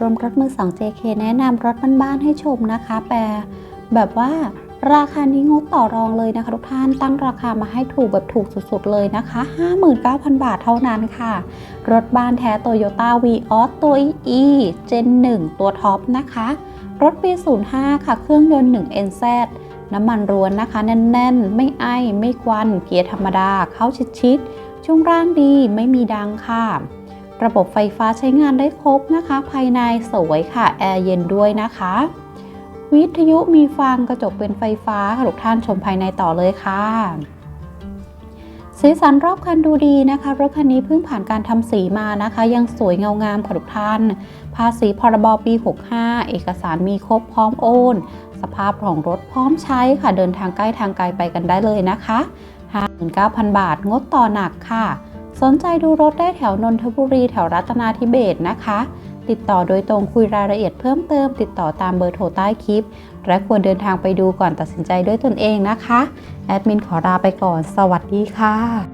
รวมรถมือ2 JK แนะนำรถบ้านๆให้ชมนะคะแปลแบบว่าราคานี้งดต่อรองเลยนะคะทุกท่านตั้งราคามาให้ถูกแบบถูกสุดๆเลยนะคะ 59,000 บาทเท่านั้นค่ะ รถบ้านแท้ Toyota v ีออสตัว E Gen 1ตัวท็อปนะคะ รถปี 05 ค่ะเครื่องยนต์ 1 NZ น้ำมันรวนนะคะ แน่นๆ ไม่ไอไม่ควันเกียร์ธรรมดา เข้าชิดๆช่วงร่างดีไม่มีดังค่ะ ระบบไฟฟ้าใช้งานได้ครบนะคะ ภายในสวยค่ะ แอร์เย็นด้วยนะคะ วิทยุมีฟังกระจกเป็นไฟฟ้าค่ะทุกท่านชมภายในต่อเลยค่ะสีสันรอบคันดูดีนะคะ รถคันนี้เพิ่งผ่านการทำสีมานะคะ ยังสวยเงางามค่ะทุกท่าน ภาษีพรบปี 65 เอกสารมีครบพร้อมโอน สภาพของรถพร้อมใช้ค่ะ เดินทางใกล้ทางไกลไปกันได้เลยนะคะ 59,000 บาทงดต่อหนักค่ะ สนใจดูรถได้แถวนนทบุรีแถวรัตนาธิเบศนะคะ ติดต่อโดยตรงคุยรายละเอียดเพิ่มเติม ติดต่อตามเบอร์โทรใต้คลิป และควรเดินทางไปดูก่อนตัดสินใจด้วยตนเองนะคะ แอดมินขอลาไปก่อน สวัสดีค่ะ